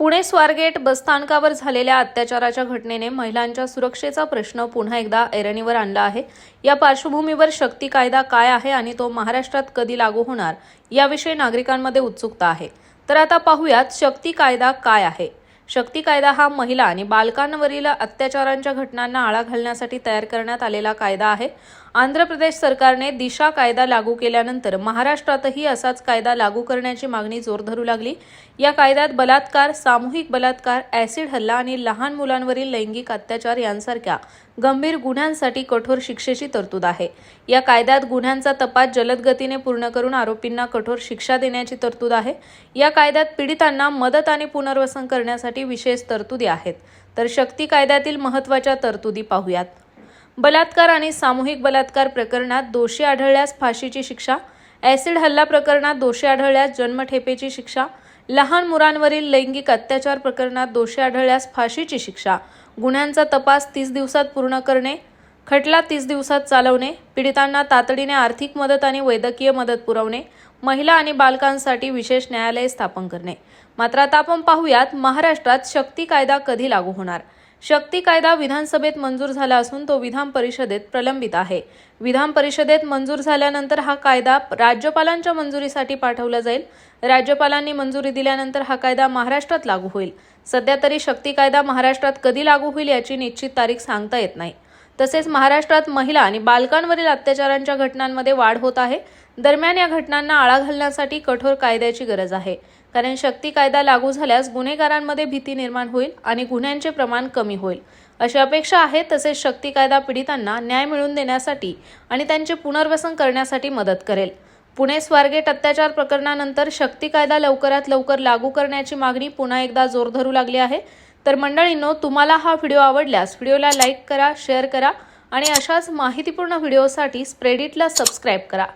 पुणे स्वारगेट बसस्थानकावर झालेल्या अत्याचाराच्या घटनेने महिलांच्या सुरक्षेचा प्रश्न पुन्हा एकदा ऐरणीवर आणला आहे. या पार्श्वभूमीवर शक्ती कायदा काय आहे आणि तो महाराष्ट्रात कधी लागू होणार याविषयी नागरिकांमध्ये उत्सुकता आहे. तर आता पाहूयात शक्ती कायदा काय आहे. शक्ती कायदा हा महिला आणि बालकांवरील अत्याचारांच्या घटनांना आळा घालण्यासाठी तयार करण्यात आलेला कायदा आहे. आंध्र प्रदेश सरकारने दिशा कायदा लागू केल्यानंतर महाराष्ट्रातही असाच कायदा लागू करण्याची मागणी जोर धरू लागली. या कायद्यात बलात्कार सामूहिक बलात्कार ॲसिड हल्ला आणि लहान मुलांवरील लैंगिक अत्याचार यांसारख्या गंभीर गुन्ह्यांसाठी कठोर शिक्षेची तरतूद आहे. या कायद्यात गुन्ह्यांचा तपास जलद गतीने पूर्ण करून आरोपींना कठोर शिक्षा देण्याची तरतूद आहे. या कायद्यात पीडितांना मदत आणि पुनर्वसन करण्यासाठी विशेष तरतुदी आहेत. तर शक्ती कायद्यातील महत्त्वाच्या तरतुदी पाहूयात. बलात्कार आणि सामूहिक बलात्कार प्रकरणात दोषी आढळल्यास फाशीची शिक्षा ॲसिड हल्ला प्रकरणात दोषी आढळल्यास जन्मठेपेची शिक्षा लहान मुलांवरील लैंगिक अत्याचार प्रकरणात दोषी आढळल्यास फाशीची शिक्षा गुन्ह्यांचा तपास तीस दिवसात पूर्ण करणे खटला तीस दिवसात चालवणे पीडितांना तातडीने आर्थिक मदत आणि वैद्यकीय मदत पुरवणे महिला आणि बालकांसाठी विशेष न्यायालय स्थापन करणे. मात्र आता आपण पाहूयात महाराष्ट्रात शक्ती कायदा कधी लागू होणार? शक्ती कायदा विधानसभेत मंजूर झाला असून तो विधान परिषदेत प्रलंबित आहे. विधान परिषदेत मंजूर झाल्यानंतर हा कायदा राज्यपालांच्या मंजुरीसाठी पाठवला जाईल. राज्यपालांनी मंजुरी दिल्यानंतर हा कायदा महाराष्ट्रात लागू होईल. सध्या तरी शक्ती कायदा महाराष्ट्रात कधी लागू होईल याची निश्चित तारीख सांगता येत नाही. तसेच महाराष्ट्रात महिला आणि बालकांवरील अत्याचारांच्या घटनांमध्ये वाढ होत आहे. दरम्यान या घटनांना आळा घालण्यासाठी कठोर कायद्याची गरज आहे. कारण शक्ती कायदा लागू झाल्यास गुन्हेगारांमध्ये भीती निर्माण होईल आणि गुन्ह्यांचे प्रमाण कमी होईल. अशी अपेक्षा आहे तसेच शक्ती कायदा पीडितांना न्याय मिळवून देण्यासाठी आणि त्यांचे पुनर्वसन करण्यासाठी मदत करेल. पुणे स्वारगेट अत्याचार प्रकरणानंतर शक्ती कायदा लवकरात लवकर लागू करण्याची मागणी पुन्हा एकदा जोर धरू लागली आहे. तर मंडळींनो तुम्हाला हा व्हिडिओ आवडल्यास व्हिडिओला लाईक करा शेअर करा आणि अशाच माहितीपूर्ण व्हिडिओसाठी स्प्रेडिटला सबस्क्राईब करा.